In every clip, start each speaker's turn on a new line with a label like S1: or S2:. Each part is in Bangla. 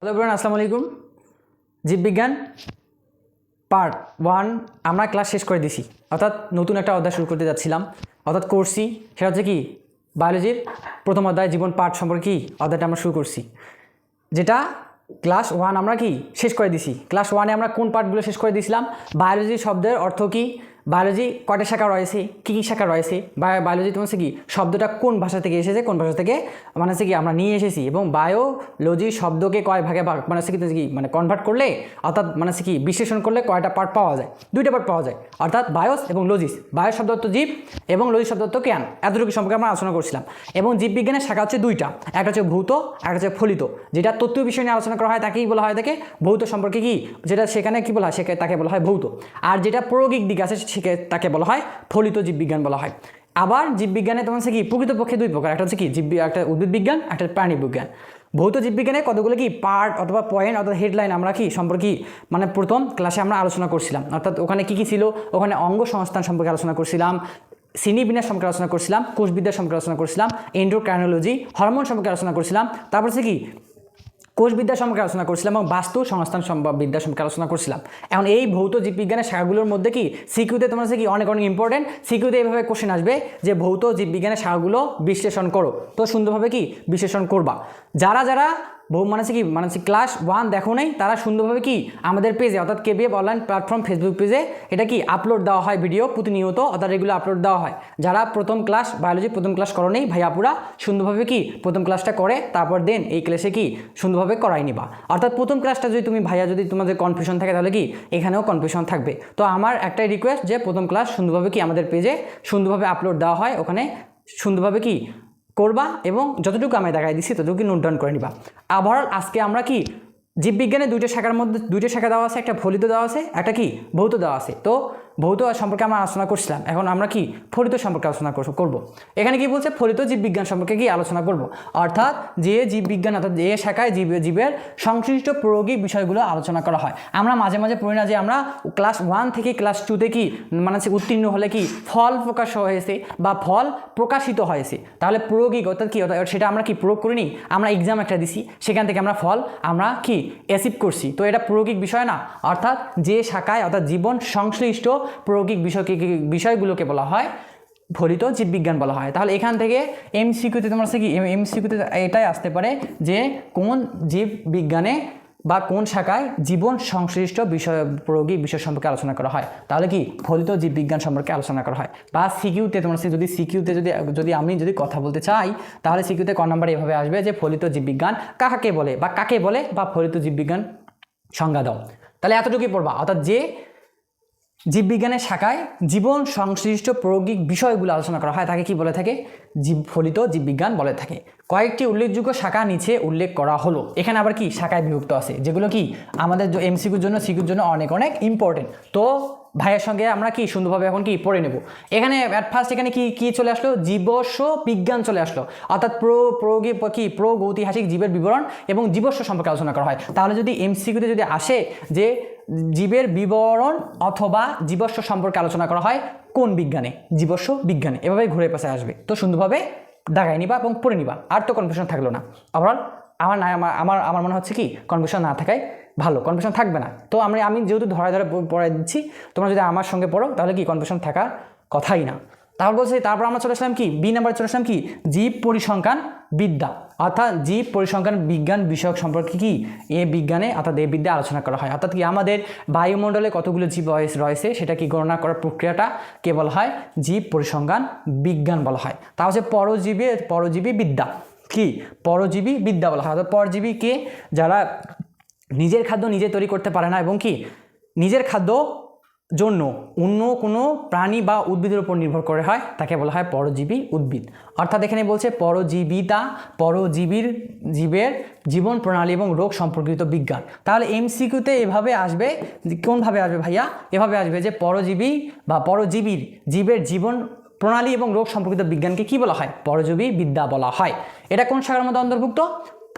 S1: হ্যালো এভরিওয়ান আসসালামু আলাইকুম। জীববিজ্ঞান পার্ট ওয়ান আমরা ক্লাস শেষ করে দিছি। অর্থাৎ নতুন একটা অধ্যায় শুরু করতে যাচ্ছিলাম। অর্থাৎ করছি সেটা হচ্ছে কি? বায়োলজির প্রথম অধ্যায়, জীবন পাঠ সম্পর্কে কি অধ্যায়টা আমরা শুরু করছি। যেটা ক্লাস ওয়ান আমরা কি? শেষ করে দিছি। ক্লাস ওয়ানে আমরা কোন পার্টগুলো শেষ করে দিয়েছিলাম বায়োলজি শব্দের অর্থ কি? বায়োলজি কটা শাখা রয়েছে? কী কী শাখা রয়েছে? বায়োলজি তোমার হচ্ছে কি, শব্দটা কোন ভাষা থেকে এসেছে, কোন ভাষা থেকে মানে হচ্ছে কি আমরা নিয়ে এসেছি এবং বায়োলজি শব্দকে কয় ভাগে ভাগ মানে হচ্ছে কি মানে কনভার্ট করলে, অর্থাৎ মানে হচ্ছে কি বিশ্লেষণ করলে কয়টা পার্ট পাওয়া যায়? দুইটা পার্ট পাওয়া যায়। অর্থাৎ বায়োস এবং লজিস। বায়ো শব্দ অর্থ জীব এবং লজিস শব্দ অর্থ জ্ঞান। এতটুকু সম্পর্কে আমরা আলোচনা করছিলাম। এবং জীববিজ্ঞানের শাখা হচ্ছে দুইটা। একটা হচ্ছে ভৌত, একটা হচ্ছে ফলিত। যেটা তথ্য বিষয় নিয়ে আলোচনা করা হয়, তাকেই বলা হয় তাকে ভৌত সম্পর্কে কি? যেটা সেখানে কি বলা হয়? সেখানে তাকে বলা হয় ভৌত। আর যেটা প্রয়োগিক দিক আছে সেকে তাকে বলা হয়, ফলিত জীববিজ্ঞান বলা হয়। আবার জীববিজ্ঞানে তোমার হচ্ছে কি, প্রকৃতপক্ষে দুই প্রকার, একটা হচ্ছে কি জীব একটা উদ্ভিদ বিজ্ঞান, একটা প্রাণী বিজ্ঞান। ভৌত জীববিজ্ঞানে কতগুলো কি পার্ট অথবা পয়েন্ট অথবা হেডলাইন আমরা কি সম্পর্কে মানে প্রথম ক্লাসে আমরা আলোচনা করছিলাম। অর্থাৎ ওখানে কি কি ছিল? ওখানে অঙ্গ সংস্থান সম্পর্কে আলোচনা করছিলাম শ্রেণীবিন্যাস সম্পর্কে আলোচনা করছিলাম, কোষবিদ্যা সম্পর্কে আলোচনা করছিলাম এন্ডোক্রাইনোলজি হরমোন সম্পর্কে আলোচনা করছিলাম, তারপর হচ্ছে কি কোষবিদ্যা সম্পর্কে আলোচনা করছিলাম এবং বাস্তু সংস্থান সম্ভব বিদ্যা সম্পর্কে আলোচনা করছিলাম। এখন এই ভৌত জীববিজ্ঞানের শাখাগুলোর মধ্যে কি সিকিউতে তোমার কি অনেক অনেক ইম্পর্টেন্ট সিকিউতে এইভাবে কোশ্চেন আসবে যে ভৌত জীববিজ্ঞানের শাখাগুলো বিশ্লেষণ করো। তো সুন্দরভাবে কি বিশ্লেষণ করবা। যারা যারা বহু মানে কি মানে ক্লাস ওয়ান দেখো নেই, তারা সুন্দরভাবে কি আমাদের পেজে অর্থাৎ কেবিএফ অনলাইন প্ল্যাটফর্ম ফেসবুক পেজে এটা কি আপলোড দেওয়া হয় ভিডিও প্রতিনিয়ত, অর্থাৎ রেগুলার আপলোড দেওয়া হয়। যারা প্রথম ক্লাস বায়োলজি প্রথম ক্লাস করো নেই ভাইয়াপুরা সুন্দরভাবে কি প্রথম ক্লাসটা করে, তারপর দেন এই ক্লাসে কি সুন্দরভাবে করাই নিবা। অর্থাৎ প্রথম ক্লাসটা যদি তুমি, ভাইয়া যদি তোমাদের কনফিউশন থাকে, তাহলে কি এখানেও কনফিউশন থাকবে। তো আমার একটাই রিকোয়েস্ট যে প্রথম ক্লাস সুন্দরভাবে কি আমাদের পেজে সুন্দরভাবে আপলোড দেওয়া হয়, ওখানে সুন্দরভাবে কি করবা এবং যতটুকু আমি দেখাই দিচ্ছি ততটুকু নোট ডাউন করে নিবা। আবার আজকে আমরা কি, জীববিজ্ঞানে দুইটা শাখার মধ্যে, দুইটা শাখা দেওয়া আছে, একটা ফলিত দেওয়া আছে, একটা কি, ভৌত দেওয়া আছে। তো ভৌত সম্পর্কে আমরা আলোচনা করছিলাম। এখন আমরা কি? ফলিত সম্পর্কে আলোচনা করব এখানে কি বলছে? ফলিত জীববিজ্ঞান সম্পর্কে কি আলোচনা করব? অর্থাৎ যে জীববিজ্ঞান অর্থাৎ যে শাখায় জীব জীবের সংশ্লিষ্ট প্রয়োগিক বিষয়গুলো আলোচনা করা হয়। আমরা মাঝে মাঝে পড়ি না যে আমরা ক্লাস ওয়ান থেকে ক্লাস টুতে কি মানে উত্তীর্ণ হলে কি ফল প্রকাশ হয়েছে বা ফল প্রকাশিত হয়েছে। তাহলে প্রয়োগিক অর্থাৎ কি? সেটা আমরা কি প্রয়োগ করিনি? আমরা এক্সাম একটা দিছি, সেখান থেকে আমরা ফল আমরা কি অ্যাসিভ করছি। তো এটা প্রয়োগিক বিষয় না। অর্থাৎ যে শাখায় অর্থাৎ জীবন সংশ্লিষ্ট প্রয়োগিক বিষয়কে বিষয়গুলোকে বলা হয়? ফলিত জীববিজ্ঞান বলা হয়। তাহলে এখান থেকে এমসিকিউতে তোমার হচ্ছে কি? এমসিকিউতে এটাই আসতে পারে যে কোন জীববিজ্ঞানে বা কোন শাখায় জীবন সংশ্লিষ্ট বিষয়, প্রয়োগিক বিষয় সম্পর্কে আলোচনা করা হয়। তাহলে কি? ফলিত জীববিজ্ঞান সম্পর্কে আলোচনা করা হয়। বা সিকিউতে তোমার যদি সিকিউতে যদি যদি আমি যদি কথা বলতে চাই, তাহলে সিকিউতে ক নাম্বার এভাবে আসবে যে ফলিত জীববিজ্ঞান কাকে বলে বা কাকে বলে বা ফলিত জীববিজ্ঞান সংজ্ঞা দাও। তাহলে এতটুকুই পড়বা। অর্থাৎ যে জীববিজ্ঞানের শাখায় জীবন সংশ্লিষ্ট প্রয়োগিক বিষয়গুলো আলোচনা করা হয়, তাকে কি বলে থাকে? জীব ফলিত জীববিজ্ঞান বলে থাকে। কয়েকটি উল্লেখযোগ্য শাখা নিচে উল্লেখ করা হলো। এখানে আবার কি শাখায় বিভক্ত আছে? যেগুলো কি? আমাদের এমসিকুর জন্য সিকুর জন্য অনেক অনেক ইম্পর্টেন্ট তো ভাইয়ের সঙ্গে আমরা কি সুন্দরভাবে এখন কি পড়ে নেব? এখানে অ্যাট ফার্স্ট এখানে কি কি চলে আসলো? জীবস্ব বিজ্ঞান চলে আসলো। অর্থাৎ প্র, প্রয়োগে কি? প্রগৈতিহাসিক জীবের বিবরণ এবং জীবস্ব সম্পর্কে আলোচনা করা হয়। তাহলে যদি এমসিকিউতে যদি আসে যে জীবের বিবরণ অথবা জীবস্ব সম্পর্কে আলোচনা করা হয় কোন বিজ্ঞানে? জীবস্ব বিজ্ঞানে। এভাবে ঘুরে পাশে আসবে। তো সুন্দরভাবে দাগাই নিবা এবং পড়ে নিবা। আর তো কনফিউশন থাকল না। ওভারঅল আমার না আমার আমার মনে হচ্ছে কি কনফিউশন না থাকায় ভালো। কনফিউশন থাকবে না। তো আমি আমি যেহেতু ধরা ধরে পড়াই দিচ্ছি, তোমরা যদি আমার সঙ্গে পড়ো, তাহলে কি কনফিউশন থাকার কথাই না। তারপর বলছে, তারপর আমরা চলে আসলাম কি? বি নাম্বার চলে আসলাম কি? জীব পরিসংখ্যান বিদ্যা। অর্থাৎ জীব পরিসংখ্যান বিজ্ঞান বিষয়ক সম্পর্কে কি? এ বিজ্ঞানে, অর্থাৎ এ বিদ্যা আলোচনা করা হয়। অর্থাৎ কি? আমাদের বায়ুমণ্ডলে কতগুলো জীব রয়েছে, সেটা কি গণনা করার প্রক্রিয়াটা কে বলা হয়? জীব পরিসংখ্যান বিজ্ঞান বলা হয়। তা হচ্ছে পরজীবী পরজীবী বিদ্যা। কি? পরজীবী বিদ্যা বলা হয়। অর্থাৎ পরজীবী কে? যারা নিজের খাদ্য নিজে তৈরি করতে পারে না এবং কি? নিজের খাদ্য জন্য অন্য কোনো প্রাণী বা উদ্ভিদের উপর নির্ভর করে হয়, তাকে বলা হয় পরজীবী উদ্ভিদ। অর্থাৎ এখানে বলছে পরজীবিতা, পরজীবীর জীবের জীবন প্রণালী এবং রোগ সম্পর্কিত বিজ্ঞান। তাহলে এমসিকিউতে এভাবে আসবে কোনভাবে আসবে ভাইয়া? এভাবে আসবে যে পরজীবী বা পরজীবীর জীবের জীবন প্রণালী এবং রোগ সম্পর্কিত বিজ্ঞানকে কি বলা হয়? পরজীবী বিদ্যা বলা হয়। এটা কোন শাখার মধ্যে অন্তর্ভুক্ত?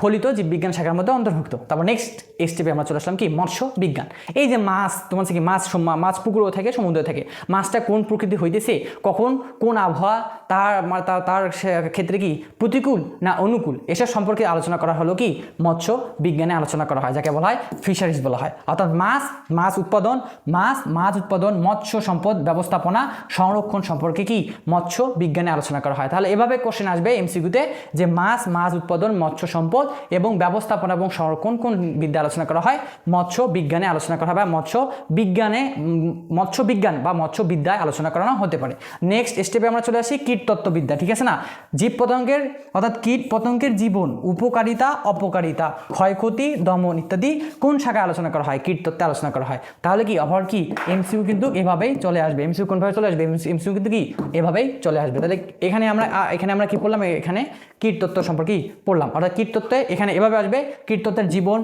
S1: ফলিত জীববিজ্ঞান শাখার মধ্যে অন্তর্ভুক্ত। তারপর নেক্সট স্টেপে আমরা চলে আসলাম কি? মৎস্য বিজ্ঞান। এই যে মাছ, তোমার কি মাছ মাছ পুকুরও থাকে সমুদ্র থেকে। মাছটা কোন প্রকৃতি হইতেছে? কখন? কোন আবহাওয়া? তার তার ক্ষেত্রে কি প্রতিকূল না অনুকূল? এসব সম্পর্কে আলোচনা করা হলো কি? মৎস্য বিজ্ঞানে আলোচনা করা হয়, যাকে বলা হয় ফিশারিজ বলা হয়। অর্থাৎ মাছ মাছ উৎপাদন, মাছ মাছ উৎপাদন, মৎস্য সম্পদ ব্যবস্থাপনা, সংরক্ষণ সম্পর্কে কি? মৎস্য বিজ্ঞানে আলোচনা করা হয়। তাহলে এভাবে কোশ্চেন আসবে এমসিকিউতে যে মাছ মাছ উৎপাদন, মৎস্য সম্পদ এবং ব্যবস্থাপনা এবং সংরক্ষণ কোন কোন বিদ্যা আলোচনা করা হয়? মৎস্য বিজ্ঞানে আলোচনা করা হয় বা মৎস্য বিজ্ঞানে মৎস্য বিজ্ঞান বা মৎস্য বিদ্যায় আলোচনা করানো হতে পারে। নেক্সট স্টেপে আমরা চলে আসি কীটতত্ত্ববিদ্যা ঠিক আছে না? জীব পতঙ্গের, অর্থাৎ কীট পতঙ্গের জীবন, উপকারিতা, অপকারিতা, ক্ষয়ক্ষতি, দমন ইত্যাদি কোন শাখায় আলোচনা করা হয়? কীটতত্ত্বে আলোচনা করা হয়। তাহলে কি, আবার কি? এমসিউ কিন্তু এভাবেই চলে আসবে। এমসিউ কোনভাবে চলে আসবে? এমসিউ কিন্তু কি? এভাবেই চলে আসবে। তাহলে এখানে আমরা এখানে আমরা কি পড়লাম? এখানে কীটতত্ত্ব সম্পর্কে কি পড়লাম? অর্থাৎ কীটতত্ত্বে এখানে এভাবে আসবে কীটতত্ত্বের জীবন,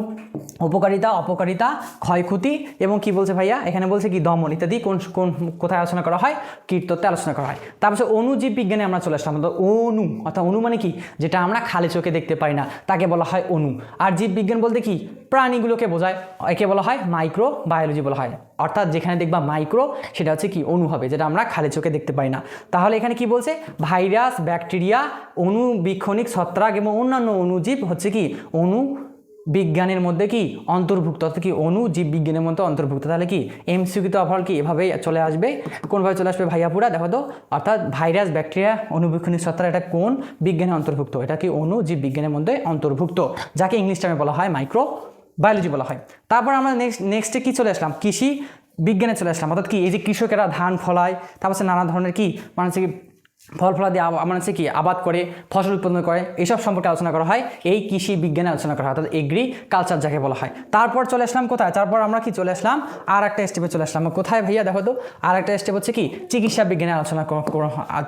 S1: উপকারিতা, অপকারিতা, ক্ষয়ক্ষতি এবং কি বলছে ভাইয়া? এখানে বলছে কি, দমন ইত্যাদি, কোন কোন, কোথায় আলোচনা করা হয়? কীটতত্ত্বে আলোচনা করা হয়। তারপর অণুজীব বিজ্ঞানে আমরা চলে আসলাম আমাদের অণু অর্থাৎ অণু মানে কি? যেটা আমরা খালি চোখে দেখতে পাই না, তাকে বলা হয় অণু আর জীব বিজ্ঞান বলতে কি? প্রাণীগুলোকে বোঝায়, একে বলা হয় মাইক্রো বায়োলজি বলা হয়। অর্থাৎ যেখানে দেখবা মাইক্রো সেটা হচ্ছে কি অণু হবে, যেটা আমরা খালি চোখে দেখতে পাই না। তাহলে এখানে কি বলছে? ভাইরাস, ব্যাকটেরিয়া অণুবীক্ষণিক ছত্রাক এবং অন্যান্য অণুজীব হচ্ছে কি অণু বিজ্ঞানের মধ্যে কি অন্তর্ভুক্ত? অর্থাৎ কি অণু জীব বিজ্ঞানের মধ্যে অন্তর্ভুক্ত। তাহলে কি এমসিকিউ তো ওভারঅল কি এভাবেই চলে আসবে? কোনভাবে চলে আসবে ভাইয়াপুরা দেখো তো, অর্থাৎ ভাইরাস ব্যাকটেরিয়া অণুবীক্ষণিক ছত্রাক এটা কোন বিজ্ঞানে অন্তর্ভুক্ত? এটা কি অণু জীব বিজ্ঞানের মধ্যে অন্তর্ভুক্ত, যাকে ইংলিশ টার্মে বলা হয় মাইক্রো বায়োলজি বলা হয়। তারপর আমরা নেক্সট নেক্সটে কী চলে আসলাম? কৃষি বিজ্ঞানে চলে আসলাম। অর্থাৎ কি এই যে কৃষকেরা ধান ফলায়, তারপর হচ্ছে নানা ধরনের কি মানে হচ্ছে কি ফল ফলাদি মানে হচ্ছে কি, আবাদ করে, ফসল উৎপাদন করে এইসব সম্পর্কে আলোচনা করা হয়। এই কৃষি বিজ্ঞানে আলোচনা করা হয়, অর্থাৎ এগ্রি কালচার যাকে বলা হয়। তারপর চলে আসলাম কোথায়? তারপর আমরা কি চলে আসলাম? আর একটা স্টেপে চলে আসলাম। কোথায় ভাইয়া? দেখো তো আর একটা স্টেপ হচ্ছে কি, চিকিৎসা বিজ্ঞানে আলোচনা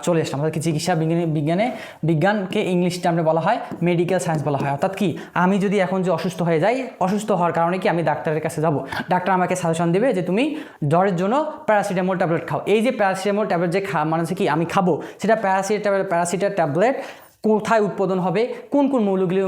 S1: চলে আসলাম। অর্থাৎ কি চিকিৎসা বিজ্ঞানে বিজ্ঞানে, বিজ্ঞানকে ইংলিশ টার্মে বলা হয় মেডিকেল সায়েন্স বলা হয়। অর্থাৎ কি, আমি যদি এখন যে অসুস্থ হয়ে যাই, অসুস্থ হওয়ার কারণে কি আমি ডাক্তারের কাছে যাব? ডাক্তার আমাকে সাজেশন দেবে যে তুমি জ্বরের জন্য প্যারাসিটামল ট্যাবলেট খাও। এই যে প্যারাসিটামল ট্যাবলেট যে খা মানে কি, আমি খাব সেটা প্যারাসিটামল প্যারাসিটার ট্যাবলেট কোথায় উৎপাদন হবে, কোন কোন মৌলগুলো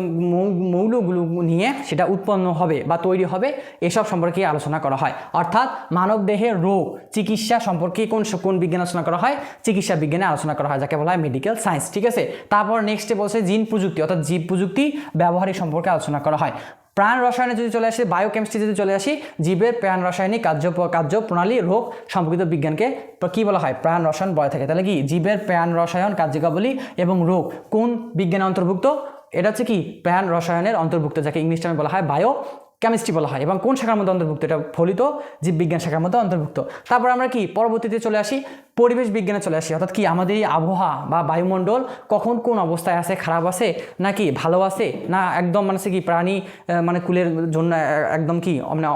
S1: মৌলগুলো নিয়ে সেটা উৎপন্ন হবে বা তৈরি হবে, এসব সম্পর্কে আলোচনা করা হয়। অর্থাৎ মানব দেহের রোগ, চিকিৎসা সম্পর্কে কোন কোন বিজ্ঞান আলোচনা করা হয়, চিকিৎসা বিজ্ঞানে আলোচনা করা হয়, যাকে বলা হয় মেডিকেল সায়েন্স ঠিক আছে? তারপর নেক্সটে বলছে জিন প্রযুক্তি, অর্থাৎ জীব প্রযুক্তি ব্যবহারিক সম্পর্কে আলোচনা করা হয়। প্রাণ রসায়নে যদি চলে আসি বায়োকেমিস্ট্রি যদি চলে আসি, জীবের প্রাণ রাসায়নিক কার্য কার্য প্রণালী, রোগ সম্পর্কিত বিজ্ঞানকে কী বলা হয়? প্রাণ রসায়ন বলে থাকে। তাহলে কি? জীবের প্রাণ রসায়ন, কার্যকাবলী এবং রোগ কোন বিজ্ঞানে অন্তর্ভুক্ত? এটা হচ্ছে কি? প্রাণ রসায়নের অন্তর্ভুক্ত, যাকে ইংলিশ টার্মে বলা হয় বায়ো কেমিস্ট্রি বলা হয় এবং কোন শাখার মধ্যে অন্তর্ভুক্ত? এটা ফলিত জীববিজ্ঞান শাখার মধ্যে অন্তর্ভুক্ত। তারপর আমরা কি? পরবর্তীতে চলে আসি, পরিবেশ বিজ্ঞানে চলে আসি। অর্থাৎ কি, আমাদের এই আবহাওয়া বা বায়ুমণ্ডল কখন কোন অবস্থায় আছে? খারাপ আছে? নাকি ভালো আছে? না একদম মানে কি প্রাণী মানে কুলের জন্য একদম কি মানে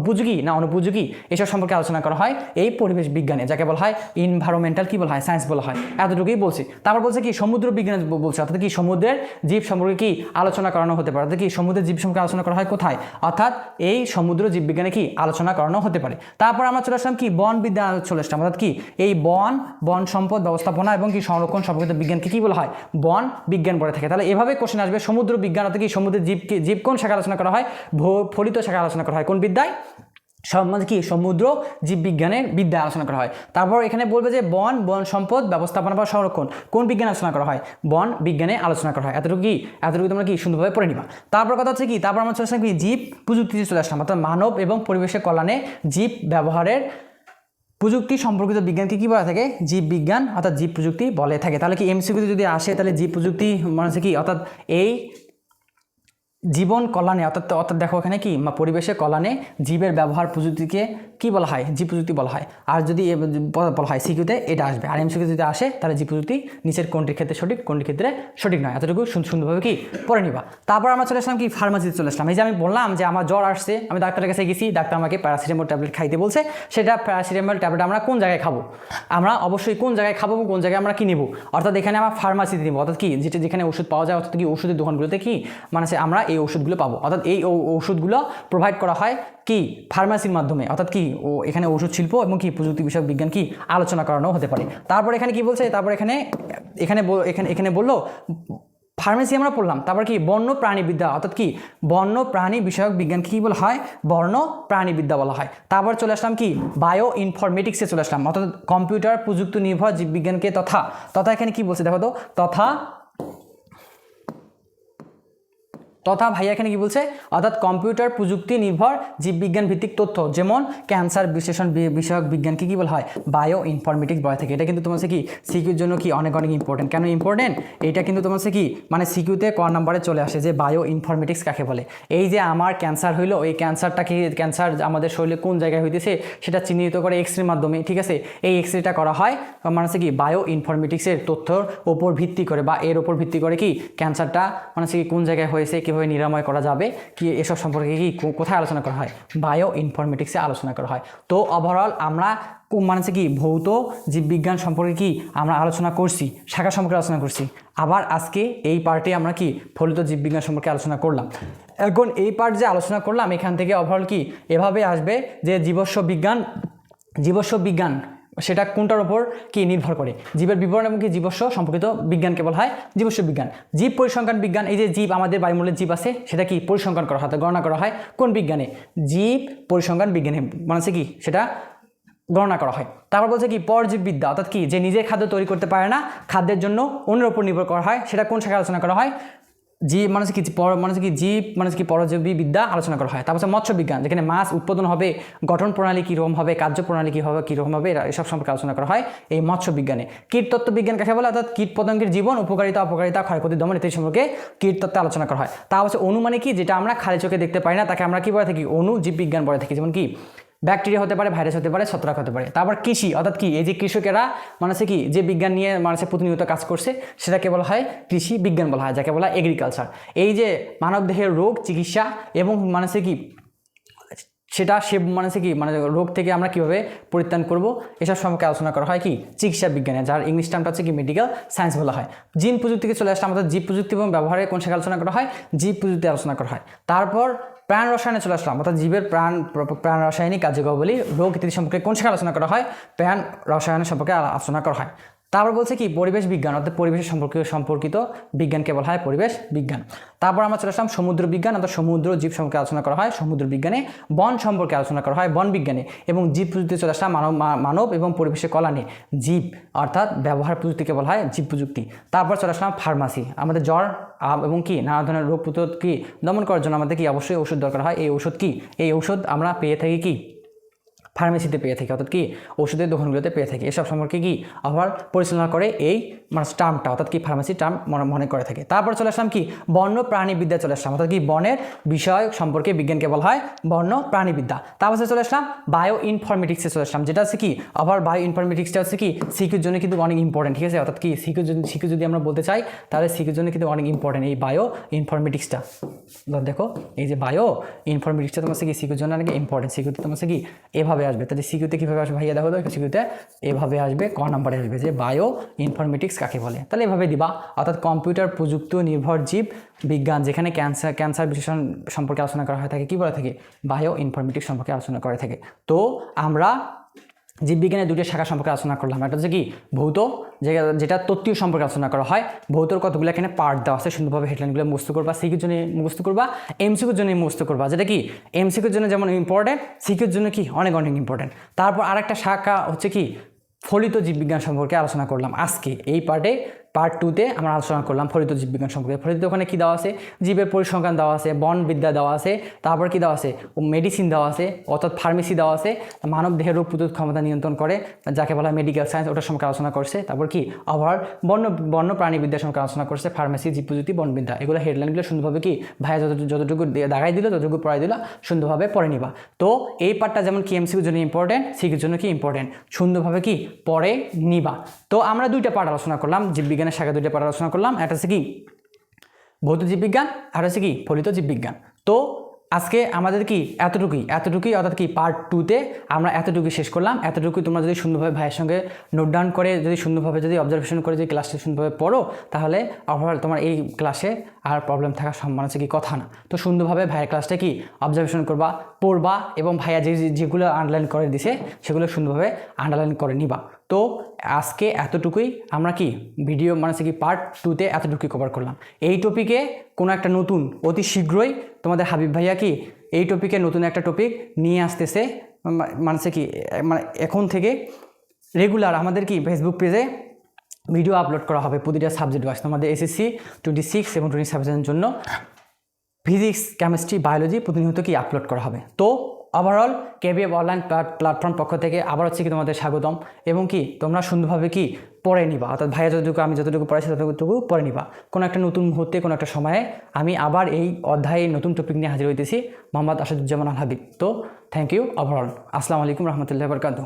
S1: উপযোগী না অনুপযোগী? এসব সম্পর্কে আলোচনা করা হয় এই পরিবেশ বিজ্ঞানে, যাকে বলা হয় ইনভারমেন্টাল কি বলা হয়? সায়েন্স বলা হয়। এতটুকুই বলছি। তারপর বলছে কি, সমুদ্র বিজ্ঞানে বলছে। অর্থাৎ কি, সমুদ্রের জীব সম্পর্কে কি আলোচনা করানো হতে পারে? অর্থাৎ কি, সমুদ্রের জীব সম্পর্কে আলোচনা করা হয় কোথায়? অর্থাৎ এই সমুদ্র জীববিজ্ঞানে কি আলোচনা করানো হতে পারে? তারপর আমরা চলে আসলাম কি বন বিদ্যা চলে আসলাম। অর্থাৎ কি এই বন বন সম্পদ ব্যবস্থাপনা এবং কি সংরক্ষণ সম্পর্কিত বিজ্ঞানকে কি বলা হয়? বন বিজ্ঞান বলে থাকে। তাহলে এভাবে কোশ্চেন আসবে, সমুদ্র বিজ্ঞান অর্থাৎ কি সমুদ্রের জীবকে জীব কোন শাখা আলোচনা করা হয় ফলিত শাখা আলোচনা করা হয়। কোন বিদ্যায়? সব মানে কি, সমুদ্র, জীববিজ্ঞানের বিদ্যা আলোচনা করা হয়। তারপর এখানে বলবে যে বন বন সম্পদ, ব্যবস্থাপনা বা সংরক্ষণ, কোন বিজ্ঞান আলোচনা করা হয়? বন, বিজ্ঞানে আলোচনা করা হয়। এতটুকু কি এতটুকু তোমরা কি সুন্দরভাবে পড়ে নিবা। তারপর কথা হচ্ছে কি, তারপর আমরা চলে আসলাম কি, জীব প্রযুক্তিতে চলে আসলাম। অর্থাৎ মানব এবং পরিবেশের কল্যাণে জীব ব্যবহারের প্রযুক্তি সম্পর্কিত বিজ্ঞানকে কী বলা থাকে? জীব বিজ্ঞান, অর্থাৎ জীব প্রযুক্তি বলে থাকে। তাহলে কি এমসিকিউতে যদি আসে, তাহলে জীব প্রযুক্তি মানে হচ্ছে কি, অর্থাৎ এই জীবন কল্যাণে, অর্থাৎ অর্থাৎ দেখো এখানে কি? মা, পরিবেশের কল্যাণে জীবের ব্যবহার প্রযুক্তিকে কি বলা হয়? জীব প্রযুক্তি বলা হয়। আর যদি বলা হয় সিকিউতে এটা আসবে। আর এমসিকিউ যদি আসে, তাহলে জীব প্রযুক্তি নিচের কোনটির ক্ষেত্রে সঠিক, কোনটির ক্ষেত্রে সঠিক নয়। এতটুকু সুন- সুন্দরভাবে কি পড়ে নিবা। তারপর আমরা চলে আসলাম কি? ফার্মাসিতে চলে আসলাম। এই যে আমি বললাম যে আমার জ্বর আসছে, আমি ডাক্তারের কাছে গেছি, ডাক্তার আমাকে প্যারাসিটামল ট্যাবলেট খাইতে বলছে। সেটা প্যারাসিটামল ট্যাবলেট আমরা কোন জায়গায় খাব? আমরা অবশ্যই কোন জায়গায় খাব, কোন জায়গায় আমরা কি নেব? অর্থাৎ এখানে আমার ফার্মাসিতে নিবো। অর্থাৎ কি? যেটা, যেখানে ওষুধ পাওয়া যায়, অর্থাৎ কি? ওষুধের দোকানগুলোতে কি? মানে আমরা এই ওষুধগুলো পাবো। অর্থাৎ এই ওষুধগুলো প্রোভাইড করা হয় কি? ফার্মাসির মাধ্যমে। অর্থাৎ কি? ও, এখানে ওষুধ শিল্প এবং কি? প্রযুক্তি বিষয়ক বিজ্ঞান কি? আলোচনা করানো হতে পারে। তারপর এখানে কি বলছে? তারপর এখানে এখানে এখানে এখানে বলল ফার্মেসি আমরা পড়লাম। তারপর কি? বন্য প্রাণীবিদ্যা। অর্থাৎ কি? বন্য প্রাণী বিষয়ক বিজ্ঞানকে কী বলা হয়? বর্ণ প্রাণীবিদ্যা বলা হয়। তারপর চলে আসলাম কি? বায়ো ইনফরমেটিক্সে চলে আসলাম। অর্থাৎ কম্পিউটার প্রযুক্তি নির্ভর জীববিজ্ঞানকে তথা তথা এখানে কি বলছে দেখো তো? তথা তথা ভাইয়া এখানে কি বলছে? অর্থাৎ কম্পিউটার প্রযুক্তি নির্ভর জীববিজ্ঞান ভিত্তিক তথ্য, যেমন ক্যান্সার বিশ্লেষণ বিষয়ক বিজ্ঞানকে কি বলা হয়? বায়ো ইনফরমেটিক্স বলা থাকে। এটা কিন্তু তোমার কি, সিকিউর জন্য কি অনেক অনেক ইম্পর্টেন্ট কেন ইম্পর্টেন্ট এটা কিন্তু তোমার কি মানে সিকিউতে ক নাম্বারে চলে আসে যে বায়ো ইনফরমেটিক্স কাকে বলে। এই যে আমার ক্যান্সার হইল, এই ক্যান্সারটা কি, ক্যান্সার আমাদের শরীরে কোন জায়গায় হইতেছে, সেটা চিহ্নিত করে এক্স রের মাধ্যমে, ঠিক আছে? এই এক্স রেটা করা হয় মানে হচ্ছে কি বায়ো ইনফরমেটিক্সের তথ্যর ওপর ভিত্তি করে বা এর ওপর ভিত্তি করে কি, ক্যান্সারটা মানে কি কোন জায়গায় হয়েছে, কীভাবে নিরাময় করা যাবে, কি এসব সম্পর্কে কি কোথায় আলোচনা করা হয় বায়ো ইনফরমেটিক্সে আলোচনা করা হয়। তো ওভারঅল আমরা মানে কি, ভৌত জীববিজ্ঞান সম্পর্কে কি আমরা আলোচনা করছি, শাখা সম্পর্কে আলোচনা করছি। আবার আজকে এই পার্টে আমরা কি ফলিত জীববিজ্ঞান সম্পর্কে আলোচনা করলাম। এখন এই পার্ট যে আলোচনা করলাম, এখান থেকে ওভারঅল কি এভাবে আসবে যে জীবস্ব বিজ্ঞান জীবস্ব বিজ্ঞান সেটা কোনটার ওপর কি নির্ভর করে? জীবের বিবরণ এবং কি জীবস্ব সম্পর্কিত বিজ্ঞানকে বলা হয়? জীবস্ব বিজ্ঞান। জীব পরিসংখ্যান বিজ্ঞান, এই যে জীব, আমাদের বায়ুমণ্ডলের জীব আছে, সেটা কি পরিসংখ্যান করা হয় গণনা করা হয়? কোন বিজ্ঞানে? জীব পরিসংখ্যান বিজ্ঞানে মানে কি? সেটা গণনা করা হয়। তারপর বলছে কি, পরজীববিদ্যা, অর্থাৎ কি? যে নিজে খাদ্য তৈরি করতে পারে না, খাদ্যের জন্য অন্যের উপর নির্ভর করা হয়, সেটা কোন শাখায় আলোচনা করা হয়? জীব মানে হচ্ছে কি পর মানে কি জীব মানে হচ্ছে কি পরজীবী বিদ্যা আলোচনা করা হয়। তারপর মৎস্য বিজ্ঞান, যেখানে মাছ উৎপাদন হবে, গঠন প্রণালী কীরকম হবে, কার্য প্রণালী কী হবে, কীরকম হবে এসব সম্পর্কে আলোচনা করা হয় এই মৎস্য বিজ্ঞানে। কীটতত্ত্ব বিজ্ঞান কাকে বলে? অর্থাৎ কীট পতঙ্গের জীবন, উপকারিতা, অপকারিতা, ক্ষয়ক্ষতি, দমন ইত্যাদি সম্পর্কে কীটতত্ত্বে আলোচনা করা হয়। তা হচ্ছে অনু মানে কি? যেটা আমরা খালি চোখে দেখতে পাই না, তাকে আমরা কি বলে থাকি? অনু জীববিজ্ঞান বলে থাকি। যেমন কি? ব্যাকটেরিয়া হতে পারে, ভাইরাস হতে পারে, ছত্রাক হতে পারে। তারপর কৃষি, অর্থাৎ কি, এই যে কৃষকেরা মানুষে কি, যে বিজ্ঞান নিয়ে মানুষের প্রতিনিয়ত কাজ করছে, সেটাকে বলা হয় কৃষি বিজ্ঞান বলা হয়, যাকে বলা হয় এগ্রিকালচার এই যে মানবদেহের রোগ, চিকিৎসা এবং মানুষে কি, সেটা সে মানে হচ্ছে কি মানে রোগ থেকে আমরা কীভাবে পরিত্রাণ করব, এসব সম্পর্কে আলোচনা করা হয় কি, চিকিৎসা বিজ্ঞানে, যার ইংলিশ টার্মটা হচ্ছে কি মেডিকেল সায়েন্স বলা হয়। জিন প্রযুক্তিকে চলে আসলে আমাদের জীব প্রযুক্তি এবং ব্যবহারে কোন শাখায় আলোচনা করা হয়, জীব প্রযুক্তি আলোচনা করা হয়। তারপর প্রাণ রসায়নে চলে আসলাম, অর্থাৎ জীবের প্রাণ প্রাণ রাসায়নিক কার্যকরবলী রোগ ইত্যাদি সম্পর্কে কোন শাখায় আলোচনা করা হয়? প্রাণ রসায়নের সম্পর্কে আলোচনা করা হয়। তারপর বলছে কি, পরিবেশ বিজ্ঞান, অর্থাৎ পরিবেশের সম্পর্কে সম্পর্কিত বিজ্ঞানকে বলা হয় পরিবেশ বিজ্ঞান। তারপর আমরা চলে আসলাম সমুদ্র বিজ্ঞান, অর্থাৎ সমুদ্র জীব সম্পর্কে আলোচনা করা হয়, সমুদ্র বিজ্ঞানে বন সম্পর্কে আলোচনা করা হয়, বন বিজ্ঞানে। এবং জীব প্রযুক্তি চলে আসলাম মানব মানব এবং পরিবেশের কল্যাণে। জীব, অর্থাৎ ব্যবহার প্রযুক্তিকে বলা হয় জীব প্রযুক্তি। তারপর চলে আসলাম ফার্মাসি। আমাদের জ্বর এবং কি, নানা ধরনের রোগ প্রতিরোধ কি, দমন করার জন্য আমাদের কি অবশ্যই ওষুধ দরকার হয়। এই ওষুধ কি? এই ঔষধ আমরা পেয়ে থাকি কি? ফার্মেসিতে পেয়ে থাকি, অর্থাৎ কি ওষুধের দোকানগুলোতে পেয়ে থাকি। এসব সম্পর্কে কি আবার পরিচালনা করে এই মানে টার্মটা অর্থাৎ কি ফার্মেসি টার্ম মনে মনে করে থাকে। তারপর চলে আসলাম কি বন্য প্রাণীবিদ্যা চলে আসলাম, অর্থাৎ কি বনের বিষয় সম্পর্কে বিজ্ঞানকে বলা হয় বন্য প্রাণীবিদ্যা। তারপর চলে আসলাম বায়ো ইনফরমেটিক্সে চলে আসলাম, যেটা হচ্ছে কি আবার বায়ো ইনফরমেটিক্সটা হচ্ছে কি সিকিউর জন্য কিন্তু অনেক ইম্পর্টেন্ট ঠিক আছে? অর্থাৎ কি সিকিউর যদি সিকিউ যদি আমরা বলতে চাই, তাহলে সিকিউর জন্য কিন্তু অনেক ইম্পর্টেন্ট এই বায়ো ইনফরমেটিক্সটা দেখো, এই যে বায়ো ইনফরমেটিক্সটা তোমার কি সিকিউর জন্য অনেক ইম্পর্টেন্ট সিকিউতে তোমার কি এভাবে আসবে? তাহলে সিকিউতে কীভাবে আসবে ভাইয়া? দেখো তো সিকিউতে এভাবে আসবে, ক নাম্বারে আসবে? যে বায়ো ইনফরমেটিক্স কাকে বলে? তাহলে এভাবে দিবা। অর্থাৎ কম্পিউটার প্রযুক্তি নির্ভর জীব বিজ্ঞান, যেখানে ক্যান্সার ক্যান্সার বিশ্লেষণ সম্পর্কে আলোচনা করা হয়ে থাকে। কী বলে থাকে? বায়ো ইনফরমেটিক্স সম্পর্কে আলোচনা করে থাকে। তো আমরা জীববিজ্ঞানের দুটি শাখা সম্পর্কে আলোচনা করলাম। একটা হচ্ছে কি, ভৌত যেটা তত্ত্বীয় সম্পর্কে আলোচনা করা হয়, ভৌতর কতগুলো এখানে পার্ট দেওয়া আছে, সুন্দরভাবে হেডলাইনগুলো মুস্ত করবা সিকিউর জন্য মুস্ত করবা এমসিকিউর জন্য মুস্ত করবা। যেটা কি এমসিকিউর জন্য যেমন ইম্পর্টেন্ট সিকিউর জন্য কি, অনেক অনেক ইম্পর্টেন্ট তারপর আরেকটা শাখা হচ্ছে কি, ফলিত জীববিজ্ঞান সম্পর্কে আলোচনা করলাম আজকে, এই পার্টে পার্ট টুতে আমরা আলোচনা করলাম ফলিত জীববিজ্ঞান সম্পর্কে। ফলিত ওখানে কী দেওয়া আছে? জীবের পরিসংখ্যান দেওয়া আছে, বন বিদ্যা দেওয়া আছে, তারপর কি দেওয়া আছে? মেডিসিন দেওয়া আছে, অর্থাৎ ফার্মেসি দেওয়া আছে, মানব দেহের রোগ প্রতিরোধ ক্ষমতা নিয়ন্ত্রণ করে, যাকে বলা হয় মেডিকেল সায়েন্স ওটার সম্পর্কে আলোচনা করছে। তারপর কি? আবার বন্য বন্য প্রাণীবিদ্যার সম্পর্কে আলোচনা করছে ফার্মেসি জীব প্রযুক্তি বনবিদ্যা। এগুলো হেডলাইনগুলো সুন্দরভাবে কি? ভাইয়া যত, যতটুকু দাগাই দিল, ততটুকু পড়াই দিল, সুন্দরভাবে পড়ে নিবা। তো এই পার্টটা যেমন কি এমসিকিউর জন্য ইম্পর্টেন্ট সিকিউর জন্য কি ইম্পর্টেন্ট সুন্দরভাবে কি? পড়ে নিবা। তো আমরা দুইটা পার্ট আলোচনা করলাম জীববিজ্ঞানের শাখা দুইটা পার্ট আলোচনা করলাম। একটা হচ্ছে কি, ভৌত জীববিজ্ঞান, আর হচ্ছে কি, ফলিত জীববিজ্ঞান। তো আজকে আমাদের কি এতটুকুই এতটুকুই অর্থাৎ কি পার্ট টুতে আমরা এতটুকুই শেষ করলাম। এতটুকুই তোমরা যদি সুন্দরভাবে ভাইয়ের সঙ্গে নোট ডাউন করে, যদি সুন্দরভাবে যদি অবজারভেশন করে যদি ক্লাসটা সুন্দরভাবে পড়ো, তাহলে ওভারঅল তোমার এই ক্লাসে আর প্রবলেম থাকার সম্ভাবনা আছে কি কথা না। তো সুন্দরভাবে ভাইয়ের ক্লাসটা কি অবজারভেশন করবা, পড়বা এবং ভাইয়া যে- যেগুলো আন্ডারলাইন করে দিছে, সেগুলো সুন্দরভাবে আন্ডারলাইন করে নিবা। তো আজকে এতটুকুই। আমরা কি ভিডিও মানে কি পার্ট টুতে এতটুকুই কভার করলাম। এই টপিকে কোনো একটা নতুন, অতি শীঘ্রই তোমাদের হাবিব ভাইয়া কি এই টপিকে নতুন একটা টপিক নিয়ে আসতেছে। মানে কি মানে এখন থেকে রেগুলার আমাদের কি ফেসবুক পেজে ভিডিও আপলোড করা হবে প্রতিটা সাবজেক্ট ওয়াইজ তোমাদের এসএসসি টোয়েন্টি সিক্স এবং টোয়েন্টি সেভেনের জন্য। ফিজিক্স কেমিস্ট্রি বায়োলজি প্রতিনিয়ত কি আপলোড করা হবে। তো ওভারঅল কেবিএফ অনলাইন প্ল্যাটফর্ম পক্ষ থেকে আবার হচ্ছে কি তোমাদের স্বাগতম। এবং কি, তোমরা সুন্দরভাবে কি পড়ে নিবা? অর্থাৎ ভাইয়া যতটুকু, আমি যতটুকু পড়াইছি ততটুকু পড়ে নিবা। কোনো একটা নতুন মুহূর্তে, কোনো একটা সময়ে আমি আবার এই অধ্যায়ে নতুন টপিক নিয়ে হাজির হইতেছি মোহাম্মদ আসাদুজ্জামান আল হাবিব। তো থ্যাংক ইউ ওভারঅল আসসালামু আলাইকুম রহমতুল্লাহ বরকাত